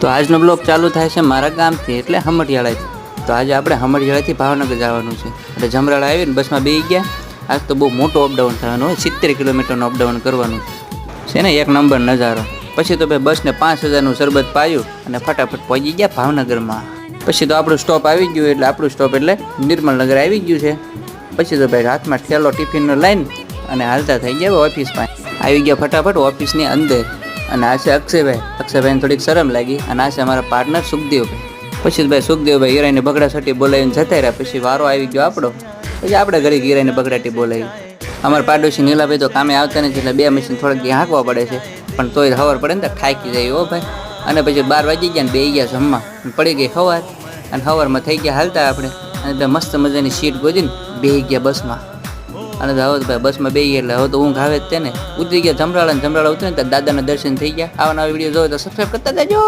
તો આજનો બ્લોગ ચાલુ થાય છે મારા ગામથી, એટલે હમડિયાળાથી તો આજે આપણે હમડિયાળાથી ભાવનગર જવાનું છે. એટલે જમરાળા આવીને બસમાં બેસી ગયા. આજ તો બહુ મોટો અપડાઉન થવાનું હોય, સિત્તેર કિલોમીટરનું અપડાઉન કરવાનું છે. ને, એક નંબર નજારો. પછી તો ભાઈ બસને પાંચ હજારનું શરબત પાયું અને ફટાફટ પહોંચી ગયા ભાવનગરમાં. પછી તો આપણું સ્ટોપ આવી ગયું એટલે આપણું સ્ટોપ એટલે નિર્મલનગર આવી ગયું છે. પછી તો ભાઈ હાથમાં ઠેલો ટિફિનનો લઈને અને હાલતા થઈ ગયા ઓફિસમાં આવી ગયા ફટાફટ ઓફિસની અંદર. અને આ છે અક્ષયભાઈ. અક્ષયભાઈને થોડીક શરમ લાગી અને આ છે અમારા પાર્ટનર સુખદેવભાઈ. પછી ભાઈ સુખદેવભાઈ હીરાઈને બગડાસટી બોલાવીને જતા રહ્યા. પછી વારો આવી ગયો આપણો. પછી આપણે ઘરે હીરાઈને બગડાટી બોલાવી. અમારા પાડોશી નીલાભાઈ તો કામે આવતા નથી એટલે બે મશીન થોડાક ત્યાં હાંકવા પડે છે. પણ તોય ખબર પડે ને તો થાકી જાય હો ભાઈ. અને પછી બાર વાગી ગયા ને બે ગયા જમવા. પડી ગઈ સવાર અને સવારમાં થઈ ગયા હાલતા આપણે. અને મસ્ત મજાની સીટ ગોજીને બે ગયા બસમાં. અને તો તો ભાઈ બસમાં બે એટલે હવે તો ઊંઘ આવે જ તેને. ઉતરી ગયા, જમરાળા ને જમરાળા ઉતરે ને દાદાના દર્શન થઈ ગયા. આવા નવા વીડિયો જોવે તો સબસ્ક્રાઈબ કરતા જજો.